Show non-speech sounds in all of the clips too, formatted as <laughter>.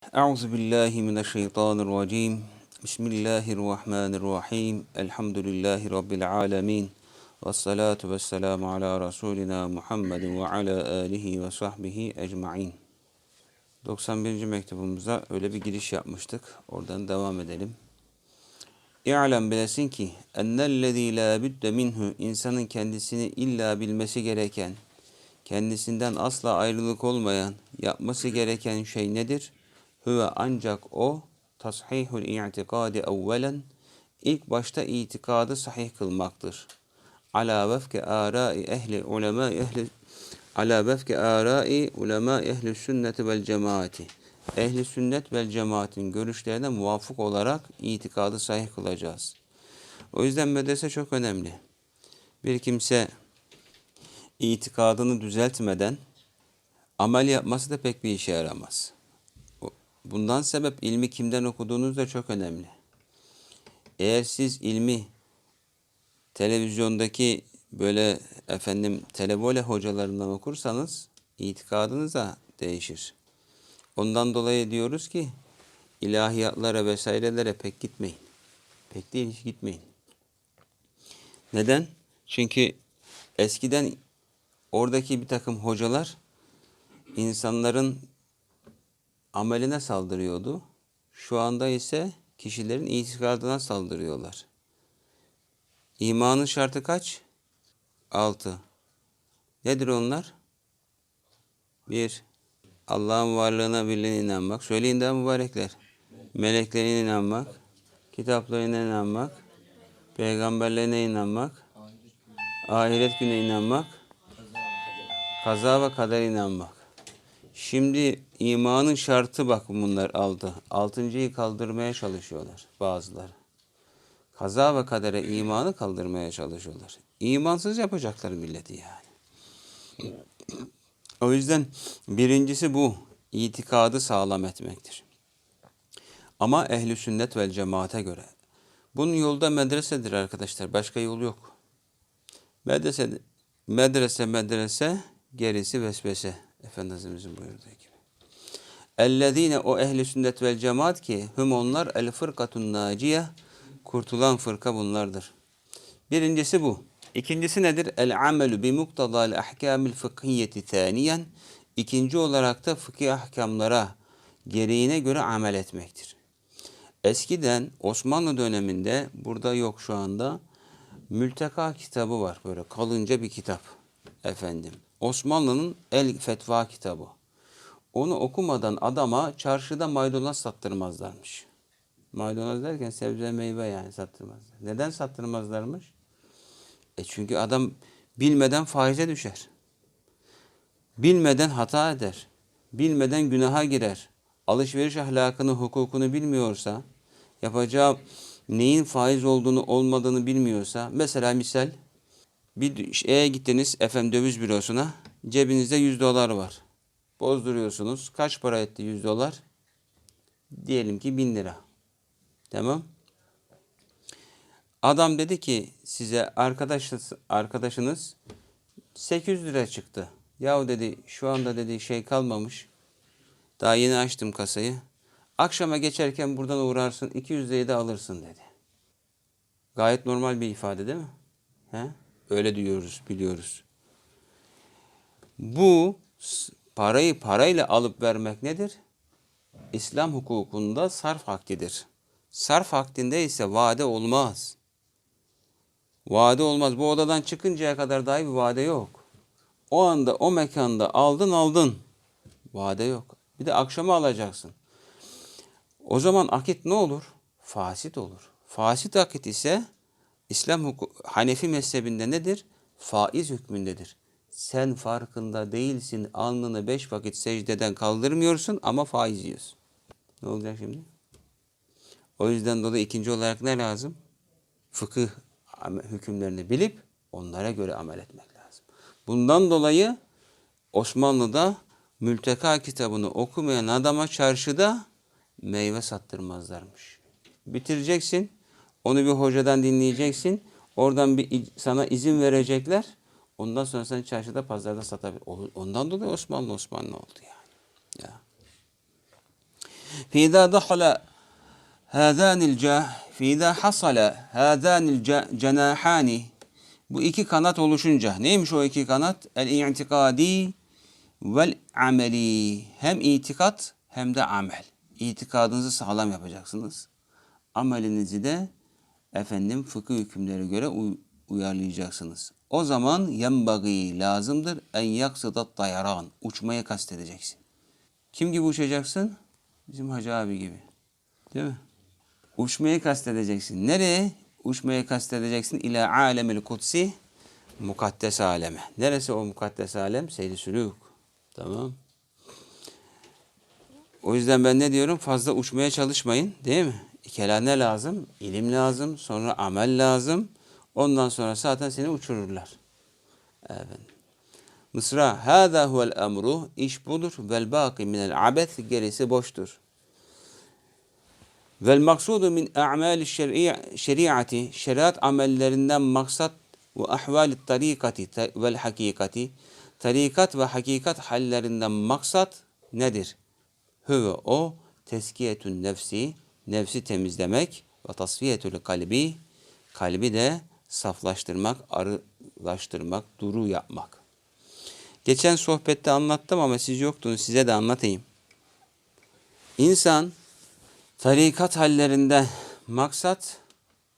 أعوذ بالله من الشيطان الرجيم بسم الله الرحمن الرحيم الحمد لله رب العالمين والصلاة والسلام على رسولنا محمد وعلى آله وصحبه أجمعين 91. mektubumuza öyle bir giriş yapmıştık. Oradan devam edelim. İ'lem bilesin ki ennellezî lâ büdde minhu insanın kendisini illa bilmesi gereken, kendisinden asla ayrılık olmayan, yapması gereken şey nedir? Hüve ancak o tashihul i'tikadi evvelen ilk başta itikadı sahih kılmaktır. Ala vefke arai ehli ulema ehli ala vefke arai ulema ehli sünneti vel cemaati. Ehli sünnet vel cemaatin görüşlerine muvafık olarak itikadı sahih kılacağız. O yüzden medrese çok önemli. Bir kimse itikadını düzeltmeden amel yapması da pek bir işe yaramaz. Bundan sebep ilmi kimden okuduğunuz da çok önemli. Eğer siz ilmi televizyondaki böyle efendim televole hocalarından okursanız itikadınız da değişir. Ondan dolayı diyoruz ki ilahiyatlara vesairelere pek gitmeyin. Pek değil hiç gitmeyin. Neden? Çünkü eskiden oradaki bir takım hocalar insanların ameline saldırıyordu. Şu anda ise kişilerin itikadına saldırıyorlar. İmanın şartı kaç? Altı. Nedir onlar? Bir, Allah'ın varlığına birliğine inanmak. Söyleyin daha mübarekler. Meleklerine inanmak, kitaplarına inanmak, peygamberlerine inanmak, ahiret güne inanmak, kaza ve kader inanmak. Şimdi imanın şartı bak bunlar aldı. Altıncıyı kaldırmaya çalışıyorlar bazıları. Kaza ve kadere imanı kaldırmaya çalışıyorlar. İmansız yapacaklar milleti yani. O yüzden birincisi bu. itikadı sağlam etmektir. Ama ehli sünnet vel cemaate göre. Bunun yolda medresedir arkadaşlar. Başka yol yok. Medrese, medrese, medrese, gerisi vesvese. Efendimizin buyurduğu gibi. Ellezine o ehli sünnet vel cemaat ki hüm onlar el fırkatun naciye kurtulan fırka bunlardır. Birincisi bu. İkincisi nedir? El amelü bi muktadal ahkamil fıkhiyeti thaniyen. İkinci olarak da fıkıh ahkamlara gereğine göre amel etmektir. Eskiden Osmanlı döneminde burada yok şu anda Mülteka kitabı var böyle kalınca bir kitap efendim. Osmanlı'nın El Fetva kitabı. Onu okumadan adama çarşıda maydanoz sattırmazlarmış. Maydanoz derken sebze meyve yani sattırmazlar. Neden sattırmazlarmış? E çünkü adam bilmeden faize düşer. Bilmeden hata eder. Bilmeden günaha girer. Alışveriş ahlakını, hukukunu bilmiyorsa, yapacağı neyin faiz olduğunu, olmadığını bilmiyorsa, mesela misal bir şeye gittiniz efendim döviz bürosuna, cebinizde 100 dolar var. Bozduruyorsunuz. Kaç para etti 100 dolar? Diyelim ki 1000 lira. Tamam. Adam dedi ki size arkadaşınız, arkadaşınız 800 lira çıktı. Yahu dedi şu anda dedi şey kalmamış. Daha yeni açtım kasayı. Akşama geçerken buradan uğrarsın 200 lirayı da alırsın dedi. Gayet normal bir ifade değil mi? He? Öyle diyoruz, biliyoruz. Bu parayı parayla alıp vermek nedir? İslam hukukunda sarf haktidir. Sarf hakkinde ise vade olmaz. Vade olmaz. Bu odadan çıkıncaya kadar dahi bir vade yok. O anda o mekanda aldın aldın. Vade yok. Bir de akşama alacaksın. O zaman akit ne olur? Fasit olur. Fasit akit ise İslam hukuk, Hanefi mezhebinde nedir? Faiz hükmündedir. Sen farkında değilsin, alnını beş vakit secdeden kaldırmıyorsun ama faiz yiyorsun. Ne olacak şimdi? O yüzden dolayı ikinci olarak ne lazım? Fıkıh hükümlerini bilip onlara göre amel etmek lazım. Bundan dolayı Osmanlı'da Mülteka kitabını okumayan adama çarşıda meyve sattırmazlarmış. Bitireceksin, onu bir hocadan dinleyeceksin. Oradan bir sana izin verecekler. Ondan sonra sen çarşıda pazarda satabilir. Ondan dolayı Osmanlı Osmanlı oldu yani. Ya. Fida dahala hadanil cah fida hasala hadanil cenahani bu iki kanat oluşunca neymiş o iki kanat? El i'tikadi vel ameli. Hem itikat hem de amel. İtikadınızı sağlam yapacaksınız. Amelinizi de efendim fıkıh hükümleri göre uy- uyarlayacaksınız. O zaman yenbagi lazımdır en yaksıdat dayaran. Uçmayı kastedeceksin. Kim gibi uçacaksın? Bizim Hacı abi gibi. Değil mi? Uçmayı kastedeceksin. Nereye? Uçmayı kastedeceksin. İlâ alemil kutsi mukaddes aleme. Neresi o mukaddes alem? Seyri sülûk. Tamam. O yüzden ben ne diyorum? Fazla uçmaya çalışmayın. Değil mi? İkela ne lazım? İlim lazım. Sonra amel lazım. Ondan sonra zaten seni uçururlar. Evet. Mısra. Hâzâ huvel emru. İş budur. Vel bâki minel abeth. Gerisi boştur. Vel maksudu min a'mali şer'i- şeriatı şeriat amellerinden maksat ve ahvali tarikati ta- vel hakikati tarikat ve hakikat hallerinden maksat nedir? Hüve o teskiyetün nefsi nefsi temizlemek ve tasfiyetül kalbi kalbi de saflaştırmak, arılaştırmak, duru yapmak. Geçen sohbette anlattım ama siz yoktunuz size de anlatayım. İnsan Tarikat hallerinde maksat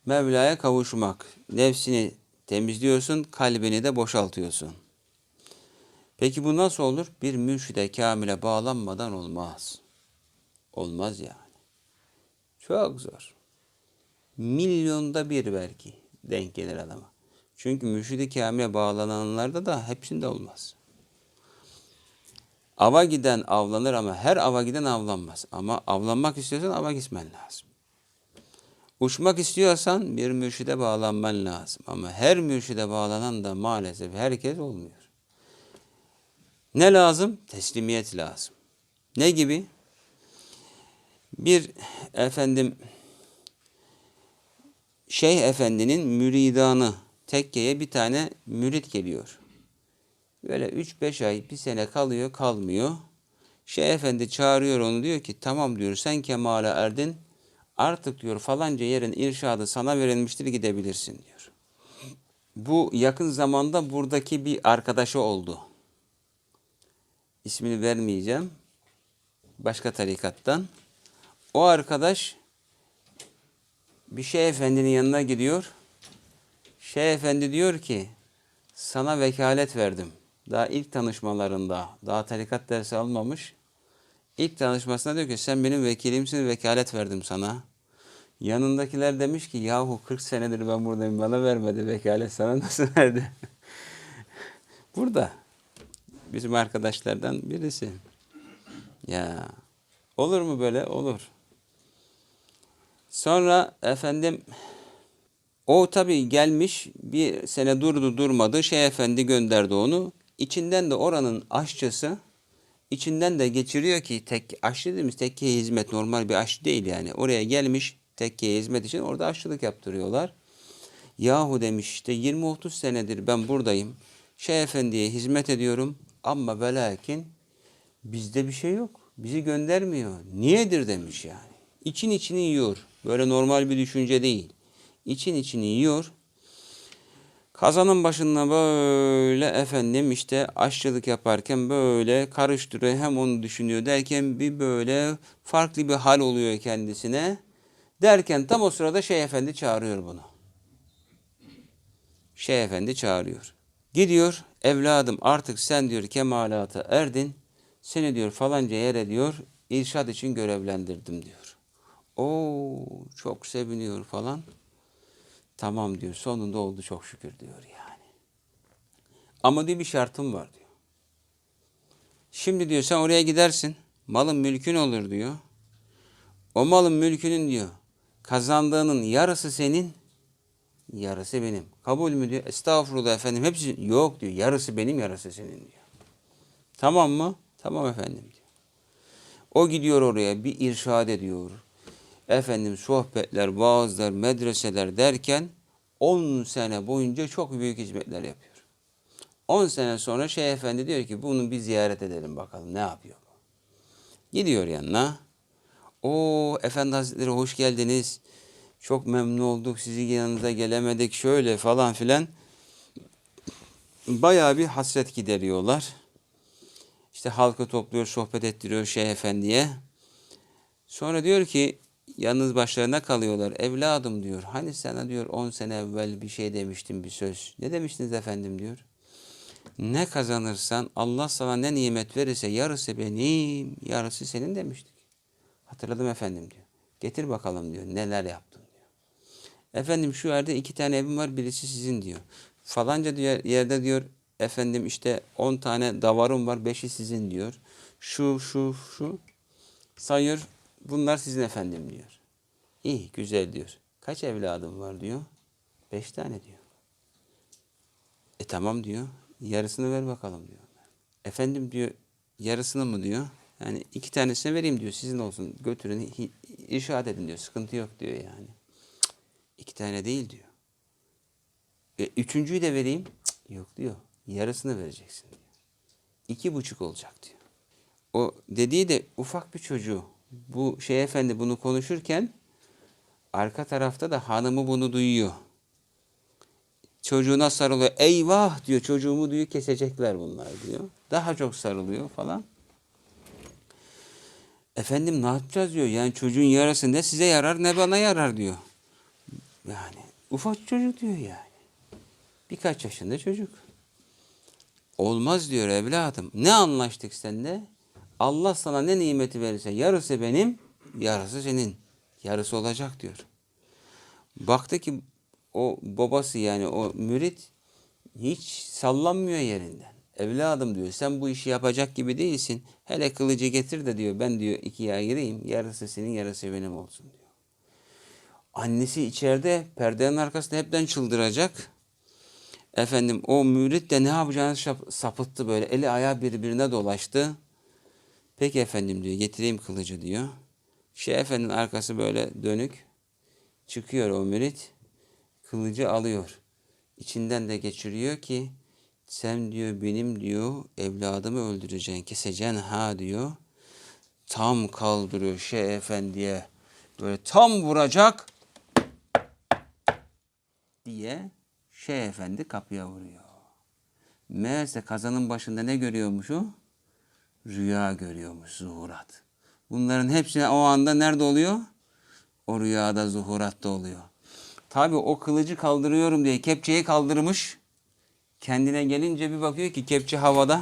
Mevla'ya kavuşmak. Nefsini temizliyorsun, kalbini de boşaltıyorsun. Peki bu nasıl olur? Bir mürşide kamile bağlanmadan olmaz. Olmaz yani. Çok zor. Milyonda bir belki denk gelir adama. Çünkü mürşidi kamile bağlananlarda da hepsinde olmaz. Ava giden avlanır ama her ava giden avlanmaz. Ama avlanmak istiyorsan ava gitmen lazım. Uçmak istiyorsan bir mürşide bağlanman lazım. Ama her mürşide bağlanan da maalesef herkes olmuyor. Ne lazım? Teslimiyet lazım. Ne gibi? Bir efendim Şeyh Efendi'nin müridanı tekkeye bir tane mürit geliyor. Böyle 3-5 ay, bir sene kalıyor, kalmıyor. Şeyh Efendi çağırıyor onu diyor ki tamam diyor sen kemale erdin. Artık diyor falanca yerin irşadı sana verilmiştir gidebilirsin diyor. Bu yakın zamanda buradaki bir arkadaşı oldu. İsmini vermeyeceğim. Başka tarikattan. O arkadaş bir Şeyh Efendi'nin yanına gidiyor. Şeyh Efendi diyor ki sana vekalet verdim. Daha ilk tanışmalarında, daha tarikat dersi almamış. İlk tanışmasında diyor ki sen benim vekilimsin, vekalet verdim sana. Yanındakiler demiş ki yahu 40 senedir ben buradayım bana vermedi vekalet sana nasıl verdi? <laughs> Burada. Bizim arkadaşlardan birisi. Ya olur mu böyle? Olur. Sonra efendim o tabii gelmiş bir sene durdu durmadı. Şeyh Efendi gönderdi onu. İçinden de oranın aşçısı içinden de geçiriyor ki tek aşçı dediğimiz tekkeye hizmet normal bir aşçı değil yani. Oraya gelmiş tekkeye hizmet için orada aşçılık yaptırıyorlar. Yahu demiş işte 20-30 senedir ben buradayım. Şeyh Efendi'ye hizmet ediyorum ama ve lakin bizde bir şey yok. Bizi göndermiyor. Niyedir demiş yani. İçin içini yiyor. Böyle normal bir düşünce değil. İçin içini yiyor. Kazanın başında böyle efendim işte aşçılık yaparken böyle karıştırıyor hem onu düşünüyor derken bir böyle farklı bir hal oluyor kendisine. Derken tam o sırada Şeyh Efendi çağırıyor bunu. Şeyh Efendi çağırıyor. Gidiyor evladım artık sen diyor kemalata erdin. Seni diyor falanca yere diyor irşad için görevlendirdim diyor. Oo çok seviniyor falan. Tamam diyor. Sonunda oldu çok şükür diyor yani. Ama diyor bir şartım var diyor. Şimdi diyor sen oraya gidersin. Malın mülkün olur diyor. O malın mülkünün diyor. Kazandığının yarısı senin. Yarısı benim. Kabul mü diyor. Estağfurullah efendim. Hepsi yok diyor. Yarısı benim yarısı senin diyor. Tamam mı? Tamam efendim diyor. O gidiyor oraya bir irşad ediyor efendim sohbetler, vaazlar, medreseler derken 10 sene boyunca çok büyük hizmetler yapıyor. 10 sene sonra Şeyh Efendi diyor ki bunu bir ziyaret edelim bakalım ne yapıyor. Gidiyor yanına. O Efendi Hazretleri hoş geldiniz. Çok memnun olduk. Sizi yanınıza gelemedik. Şöyle falan filan. Bayağı bir hasret gideriyorlar. İşte halkı topluyor, sohbet ettiriyor Şeyh Efendi'ye. Sonra diyor ki yalnız başlarına kalıyorlar. Evladım diyor. Hani sana diyor 10 sene evvel bir şey demiştim bir söz. Ne demiştiniz efendim diyor. Ne kazanırsan Allah sana ne nimet verirse yarısı benim, yarısı senin demiştik. Hatırladım efendim diyor. Getir bakalım diyor. Neler yaptın diyor. Efendim şu yerde iki tane evim var birisi sizin diyor. Falanca diyor, yerde diyor efendim işte 10 tane davarım var beşi sizin diyor. Şu şu şu sayıyor bunlar sizin efendim diyor. İyi güzel diyor. Kaç evladım var diyor. Beş tane diyor. E tamam diyor. Yarısını ver bakalım diyor. Efendim diyor yarısını mı diyor. Yani iki tanesini vereyim diyor. Sizin olsun götürün irşad edin diyor. Sıkıntı yok diyor yani. Cık, İki tane değil diyor. E, üçüncüyü de vereyim. Cık, Yok diyor. Yarısını vereceksin diyor. İki buçuk olacak diyor. O dediği de ufak bir çocuğu. Bu şey efendi bunu konuşurken arka tarafta da hanımı bunu duyuyor. Çocuğuna sarılıyor. Eyvah diyor çocuğumu diyor kesecekler bunlar diyor. Daha çok sarılıyor falan. Efendim ne yapacağız diyor. Yani çocuğun yarası ne size yarar ne bana yarar diyor. Yani ufak çocuk diyor yani. Birkaç yaşında çocuk. Olmaz diyor evladım. Ne anlaştık seninle? Allah sana ne nimeti verirse yarısı benim, yarısı senin. Yarısı olacak diyor. Baktı ki o babası yani o mürit hiç sallanmıyor yerinden. Evladım diyor sen bu işi yapacak gibi değilsin. Hele kılıcı getir de diyor ben diyor ikiye ayırayım. Yarısı senin yarısı benim olsun diyor. Annesi içeride perdenin arkasında hepten çıldıracak. Efendim o mürit de ne yapacağını sapıttı böyle. Eli ayağı birbirine dolaştı. Peki efendim diyor getireyim kılıcı diyor. Şey efendinin arkası böyle dönük. Çıkıyor o mürit. Kılıcı alıyor. İçinden de geçiriyor ki sen diyor benim diyor evladımı öldüreceksin, keseceksin ha diyor. Tam kaldırıyor şey efendiye. Böyle tam vuracak diye şey efendi kapıya vuruyor. Meğerse kazanın başında ne görüyormuş o? Rüya görüyormuş, zuhurat. Bunların hepsi o anda nerede oluyor? O rüyada, zuhuratta oluyor. Tabi o kılıcı kaldırıyorum diye kepçeyi kaldırmış. Kendine gelince bir bakıyor ki kepçe havada.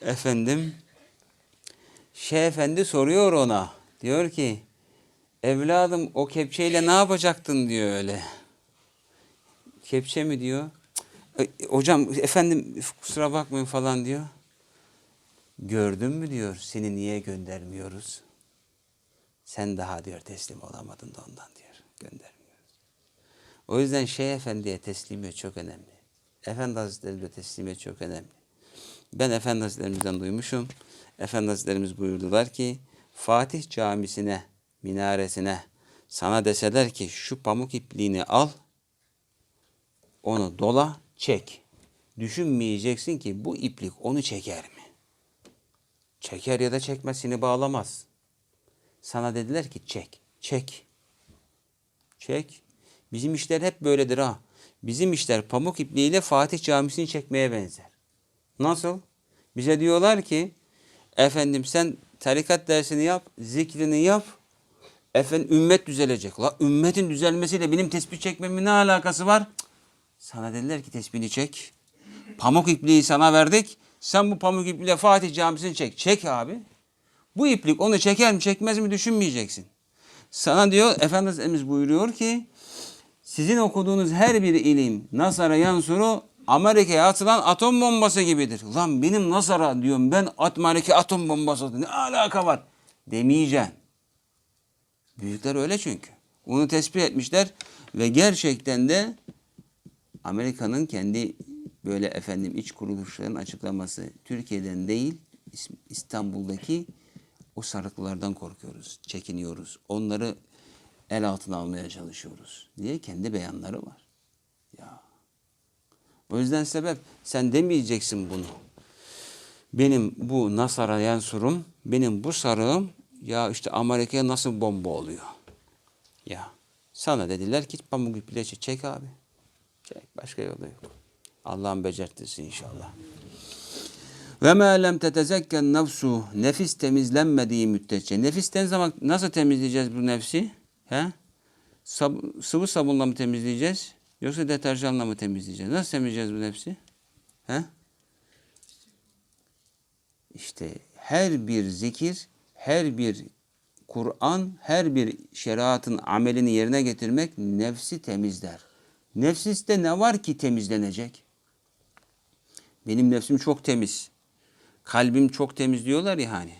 Efendim, Şeyh Efendi soruyor ona. Diyor ki, evladım o kepçeyle ne yapacaktın diyor öyle. Kepçe mi diyor. "Cık, e, Hocam efendim kusura bakmayın falan diyor. Gördün mü diyor seni niye göndermiyoruz? Sen daha diyor teslim olamadın da ondan diyor göndermiyoruz. O yüzden Şeyh Efendi'ye teslimiyet çok önemli. Efendi Hazretleri'ne teslimiyet çok önemli. Ben Efendi Hazretlerimizden duymuşum. Efendi Hazretlerimiz buyurdular ki Fatih Camisi'ne, minaresine sana deseler ki şu pamuk ipliğini al, onu dola, çek. Düşünmeyeceksin ki bu iplik onu çeker mi? Çeker ya da çekmez seni bağlamaz. Sana dediler ki çek, çek. Çek. Bizim işler hep böyledir ha. Bizim işler pamuk ipliğiyle Fatih Camisi'ni çekmeye benzer. Nasıl? Bize diyorlar ki efendim sen tarikat dersini yap, zikrini yap. Efendim ümmet düzelecek. La ümmetin düzelmesiyle benim tespih çekmemin ne alakası var? Cık. Sana dediler ki tespihini çek. Pamuk ipliği sana verdik. Sen bu pamuk ipliğiyle Fatih Camisi'ni çek. Çek abi. Bu iplik onu çeker mi çekmez mi düşünmeyeceksin. Sana diyor Efendimiz buyuruyor ki sizin okuduğunuz her bir ilim Nasara Yansuru Amerika'ya atılan atom bombası gibidir. Ulan benim Nasara diyorum ben Amerika atom bombası ne alaka var demeyeceksin. Büyükler öyle çünkü. Onu tespit etmişler ve gerçekten de Amerika'nın kendi böyle efendim iç kuruluşların açıklaması Türkiye'den değil İs- İstanbul'daki o sarıklardan korkuyoruz, çekiniyoruz. Onları el altına almaya çalışıyoruz diye kendi beyanları var. Ya. O yüzden sebep sen demeyeceksin bunu. Benim bu Nasara Yansur'um, benim bu sarığım Ya işte Amerika'ya nasıl bomba oluyor? Ya sana dediler ki pamuk iple çek, çek abi. Çek başka yolu yok. Allah'ın becertisi inşallah. Ve ma lem tetezekken nefsu nefis temizlenmediği müddetçe. Nefisten zaman nasıl temizleyeceğiz bu nefsi? He? Sab- sıvı sabunla mı temizleyeceğiz? Yoksa deterjanla mı temizleyeceğiz? Nasıl temizleyeceğiz bu nefsi? He? İşte her bir zikir, her bir Kur'an, her bir şeriatın amelini yerine getirmek nefsi temizler. Nefsiste ne var ki temizlenecek? Benim nefsim çok temiz. Kalbim çok temiz diyorlar ya hani.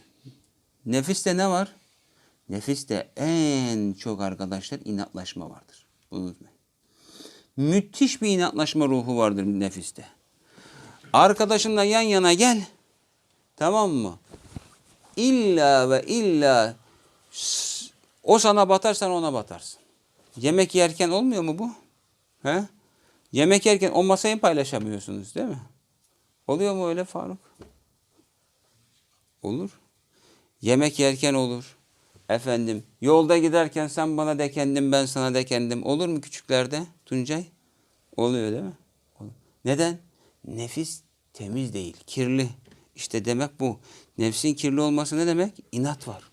Nefiste ne var? Nefiste en çok arkadaşlar inatlaşma vardır. Bunu unutmayın. Müthiş bir inatlaşma ruhu vardır nefiste. Arkadaşınla yan yana gel. Tamam mı? İlla ve illa o sana batarsan ona batarsın. Yemek yerken olmuyor mu bu? He? Yemek yerken o masayı paylaşamıyorsunuz değil mi? Oluyor mu öyle Faruk? Olur. Yemek yerken olur. Efendim yolda giderken sen bana de kendim ben sana de kendim. Olur mu küçüklerde Tuncay? Oluyor değil mi? Olur. Neden? Nefis temiz değil, kirli. İşte demek bu. Nefsin kirli olması ne demek? İnat var.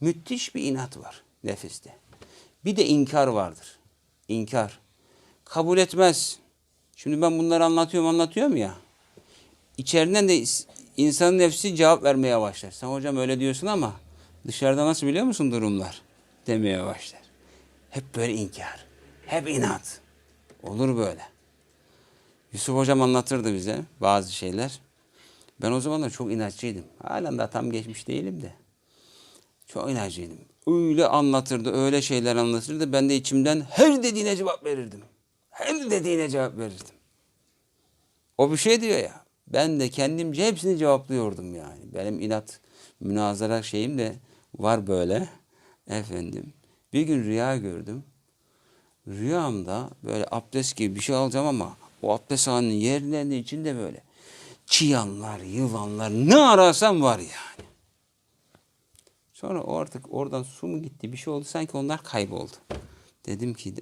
Müthiş bir inat var nefiste. Bir de inkar vardır. İnkar. Kabul etmez. Şimdi ben bunları anlatıyorum anlatıyorum ya. İçeriden de insanın nefsi cevap vermeye başlar. Sen hocam öyle diyorsun ama dışarıda nasıl biliyor musun durumlar? Demeye başlar. Hep böyle inkar. Hep inat. Olur böyle. Yusuf hocam anlatırdı bize bazı şeyler. Ben o zamanlar çok inatçıydım. Halen daha tam geçmiş değilim de. Çok inatçıydım. Öyle anlatırdı, öyle şeyler anlatırdı. Ben de içimden her dediğine cevap verirdim. Her dediğine cevap verirdim. O bir şey diyor ya. Ben de kendimce hepsini cevaplıyordum yani. Benim inat, münazara şeyim de var böyle. Efendim. Bir gün rüya gördüm. Rüyamda böyle abdest gibi bir şey alacağım ama o abdest halinin yerlerinin içinde böyle çıyanlar, yılanlar ne arasam var yani. Sonra artık oradan su mu gitti bir şey oldu sanki onlar kayboldu. Dedim ki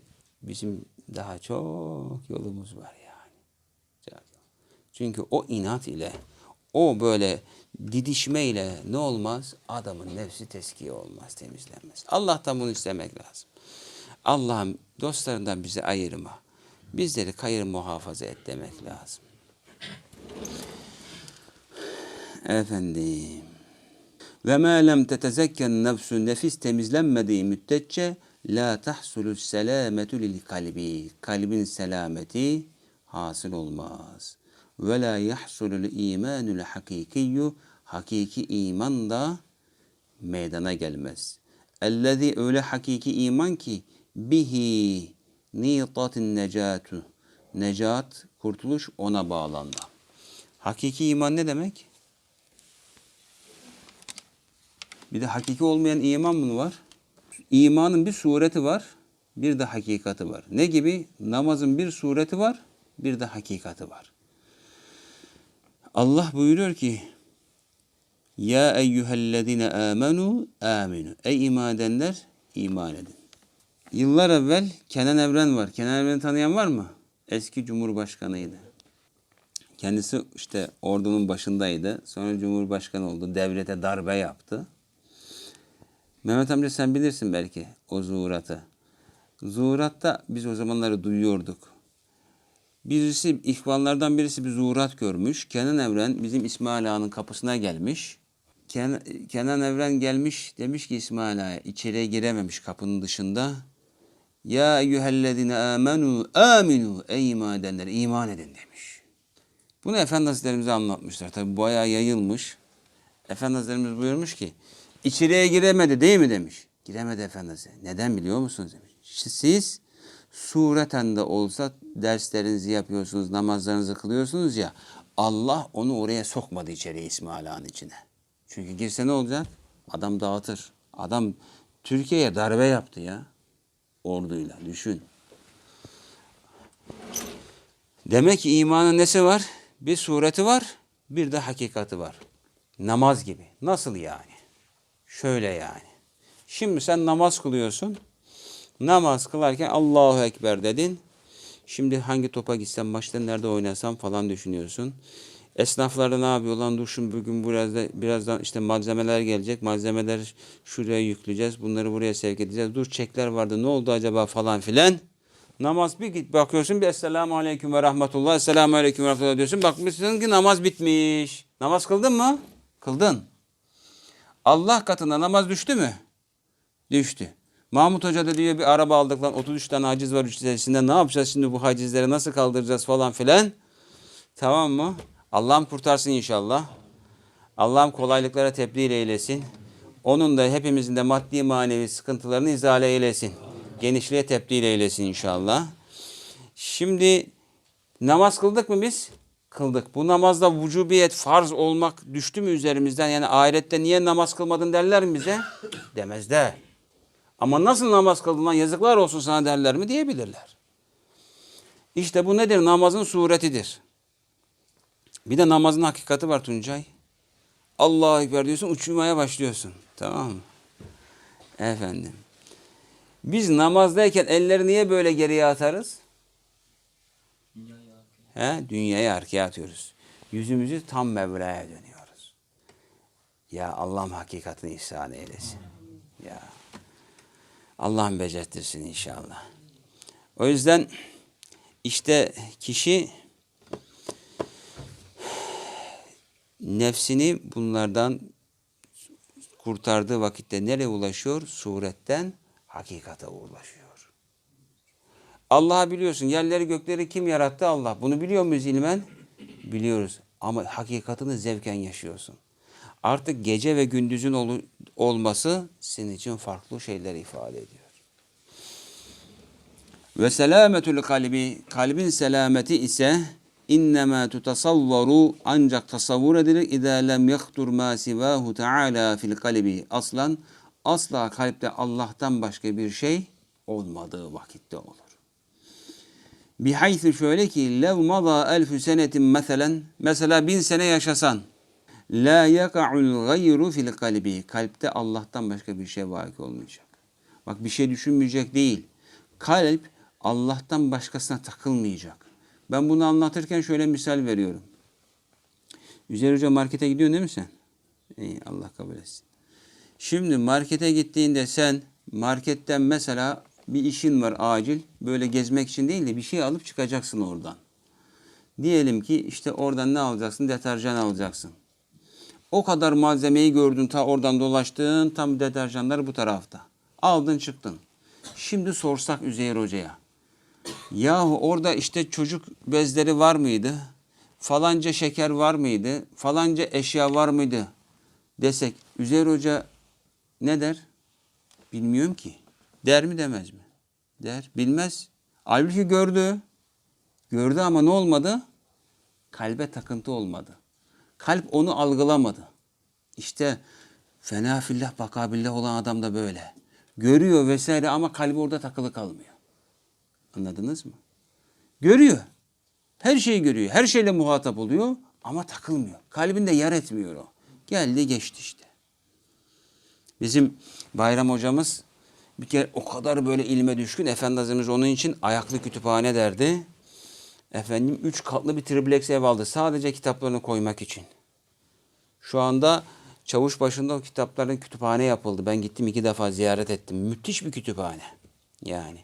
bizim daha çok yolumuz var. Çünkü o inat ile o böyle didişmeyle ne olmaz? Adamın nefsi teskiye olmaz, temizlenmez. Allah'tan bunu istemek lazım. Allah'ım dostlarından bizi ayırma. Bizleri kayır muhafaza et demek lazım. Efendim. Ve ma lem tetezekken nefsu nefis temizlenmediği müddetçe la tahsulü selametu lil kalbi. Kalbin selameti hasıl olmaz. Ve la yahsulul imanul hakikiyyu. Hakiki iman da meydana gelmez. Ellezî öyle hakiki iman ki bihi nitatin necatu. Necat, kurtuluş ona bağlandı. Hakiki iman ne demek? Bir de hakiki olmayan iman mı var? İmanın bir sureti var, bir de hakikati var. Ne gibi? Namazın bir sureti var, bir de hakikati var. Allah buyuruyor ki Ya eyyühellezine amenu aminu. Ey iman edenler iman edin. Yıllar evvel Kenan Evren var. Kenan Evren'i tanıyan var mı? Eski Cumhurbaşkanıydı. Kendisi işte ordunun başındaydı. Sonra Cumhurbaşkanı oldu. Devlete darbe yaptı. Mehmet amca sen bilirsin belki o zuhuratı. Zuhuratta biz o zamanları duyuyorduk. Birisi, ihvanlardan birisi bir zuhurat görmüş. Kenan Evren bizim İsmail Ağa'nın kapısına gelmiş. Ken, Kenan Evren gelmiş demiş ki İsmail Ağa'ya içeriye girememiş kapının dışında. Ya eyyühellezine amenu aminu ey iman edenler iman edin demiş. Bunu Efendi Hazretlerimize anlatmışlar. Tabi bayağı yayılmış. Efendi Hazretlerimiz buyurmuş ki içeriye giremedi değil mi demiş. Giremedi Efendi Hazretleri. Neden biliyor musunuz demiş. Siz sureten de olsa derslerinizi yapıyorsunuz, namazlarınızı kılıyorsunuz ya Allah onu oraya sokmadı içeriye İsmail Ağa'nın içine. Çünkü girse ne olacak? Adam dağıtır. Adam Türkiye'ye darbe yaptı ya orduyla düşün. Demek ki imanın nesi var? Bir sureti var, bir de hakikati var. Namaz gibi. Nasıl yani? Şöyle yani. Şimdi sen namaz kılıyorsun. Namaz kılarken Allahu Ekber dedin. Şimdi hangi topa gitsem, maçta nerede oynasam falan düşünüyorsun. Esnaflar da ne yapıyor lan dur şimdi bugün biraz da, birazdan işte malzemeler gelecek. Malzemeler şuraya yükleyeceğiz. Bunları buraya sevk edeceğiz. Dur çekler vardı ne oldu acaba falan filan. Namaz bir git bakıyorsun bir Esselamu Aleyküm ve Rahmetullah. Esselamu Aleyküm ve Rahmetullah diyorsun. Bakmışsın ki namaz bitmiş. Namaz kıldın mı? Kıldın. Allah katında namaz düştü mü? Düştü. Mahmut Hoca da diyor bir araba aldık lan 33 tane haciz var içerisinde ne yapacağız şimdi bu hacizleri nasıl kaldıracağız falan filan. Tamam mı? Allah'ım kurtarsın inşallah. Allah'ım kolaylıklara tebdil eylesin. Onun da hepimizin de maddi manevi sıkıntılarını izale eylesin. Genişliğe tebdil eylesin inşallah. Şimdi namaz kıldık mı biz? Kıldık. Bu namazda vücubiyet, farz olmak düştü mü üzerimizden? Yani ahirette niye namaz kılmadın derler mi bize? Demezler. Ama nasıl namaz kıldın yazıklar olsun sana derler mi diyebilirler. İşte bu nedir? Namazın suretidir. Bir de namazın hakikati var Tuncay. Allahu Ekber diyorsun uçurmaya başlıyorsun. Tamam mı? Efendim. Biz namazdayken elleri niye böyle geriye atarız? He? Dünyayı arkaya atıyoruz. Yüzümüzü tam Mevla'ya dönüyoruz. Ya Allah'ım hakikatini ihsan eylesin. Ya. Allah'ım becertirsin inşallah. O yüzden işte kişi nefsini bunlardan kurtardığı vakitte nereye ulaşıyor? Suretten hakikate ulaşıyor. Allah'ı biliyorsun. Yerleri gökleri kim yarattı? Allah. Bunu biliyor muyuz ilmen? Biliyoruz. Ama hakikatini zevken yaşıyorsun. Artık gece ve gündüzün olu- olması senin için farklı şeyler ifade ediyor. Ve selametül kalbi, kalbin selameti ise innema tutasavvaru ancak tasavvur edilir idâ lem yahtur ma sivahu teâlâ fil kalbi. Aslan asla kalpte Allah'tan başka bir şey olmadığı vakitte olur. Bihaythu şöyle ki lev mada elfü senetin meselen mesela bin sene yaşasan la yaka'ul gayru fil kalbi kalpte Allah'tan başka bir şey vaki olmayacak. Bak bir şey düşünmeyecek değil. Kalp Allah'tan başkasına takılmayacak. Ben bunu anlatırken şöyle misal veriyorum. Yüzer Hoca markete gidiyorsun değil mi sen? İyi Allah kabul etsin. Şimdi markete gittiğinde sen marketten mesela bir işin var acil. Böyle gezmek için değil de bir şey alıp çıkacaksın oradan. Diyelim ki işte oradan ne alacaksın? Deterjan alacaksın. O kadar malzemeyi gördün ta oradan dolaştın tam deterjanlar bu tarafta. Aldın çıktın. Şimdi sorsak Üzeyir Hoca'ya. Yahu orada işte çocuk bezleri var mıydı? Falanca şeker var mıydı? Falanca eşya var mıydı? Desek Üzeyir Hoca ne der? Bilmiyorum ki. Der mi demez mi? Der. Bilmez. Halbuki gördü. Gördü ama ne olmadı? Kalbe takıntı olmadı. Kalp onu algılamadı. İşte fena fillah bakabillah olan adam da böyle. Görüyor vesaire ama kalbi orada takılı kalmıyor. Anladınız mı? Görüyor. Her şeyi görüyor. Her şeyle muhatap oluyor ama takılmıyor. Kalbinde yer etmiyor o. Geldi geçti işte. Bizim Bayram hocamız bir kere o kadar böyle ilme düşkün. Efendi onun için ayaklı kütüphane derdi. Efendim üç katlı bir triplex ev aldı. Sadece kitaplarını koymak için. Şu anda çavuş başında o kitapların kütüphane yapıldı. Ben gittim iki defa ziyaret ettim. Müthiş bir kütüphane. Yani.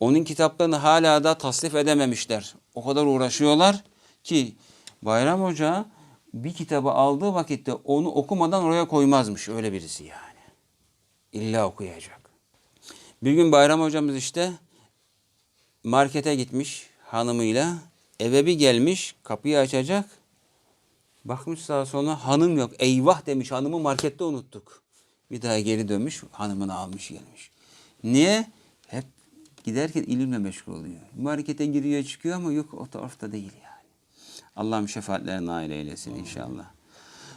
Onun kitaplarını hala da tasnif edememişler. O kadar uğraşıyorlar ki Bayram Hoca bir kitabı aldığı vakitte onu okumadan oraya koymazmış. Öyle birisi yani. İlla okuyacak. Bir gün Bayram hocamız işte markete gitmiş hanımıyla. Eve bir gelmiş, kapıyı açacak. Bakmış sağa sola hanım yok. Eyvah demiş hanımı markette unuttuk. Bir daha geri dönmüş hanımını almış gelmiş. Niye? Hep giderken ilimle meşgul oluyor. Markete giriyor çıkıyor ama yok o tarafta değil yani. Allah'ım şefaatlerine nail eylesin inşallah.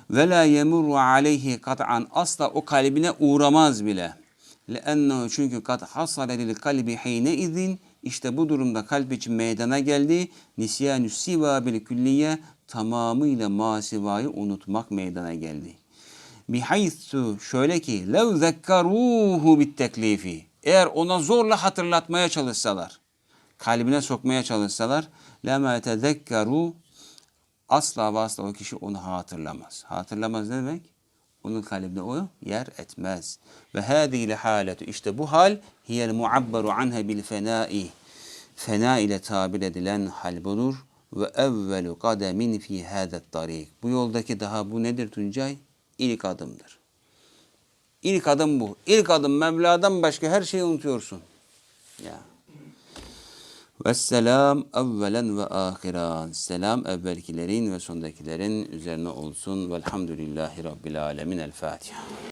Ve la yemurru aleyhi kat'an asla o kalbine uğramaz bile. Lennehu çünkü kat hasale lil kalbi hine izin işte bu durumda kalp için meydana geldi. Nisyanü siva bil külliye tamamıyla masivayı unutmak meydana geldi. Bihaysu şöyle ki lev zekkaruhu bit teklifi. Eğer ona zorla hatırlatmaya çalışsalar, kalbine sokmaya çalışsalar lema tezekkaru asla ve asla o kişi onu hatırlamaz. Hatırlamaz ne demek? Onun kalbine o yer etmez. Ve hâzî haletu işte bu hal hiyel muabbaru anha bil fenâi. Fena ile tabir edilen hal budur. Ve evvelu kademin fi hâzet tarik. Bu yoldaki daha bu nedir Tuncay? İlk adımdır. İlk adım bu. İlk adım Mevla'dan başka her şeyi unutuyorsun. Ya. Vesselam evvelen ve ahiran. Selam evvelkilerin ve sondakilerin üzerine olsun. Velhamdülillahi Rabbil alemin. El Fatiha.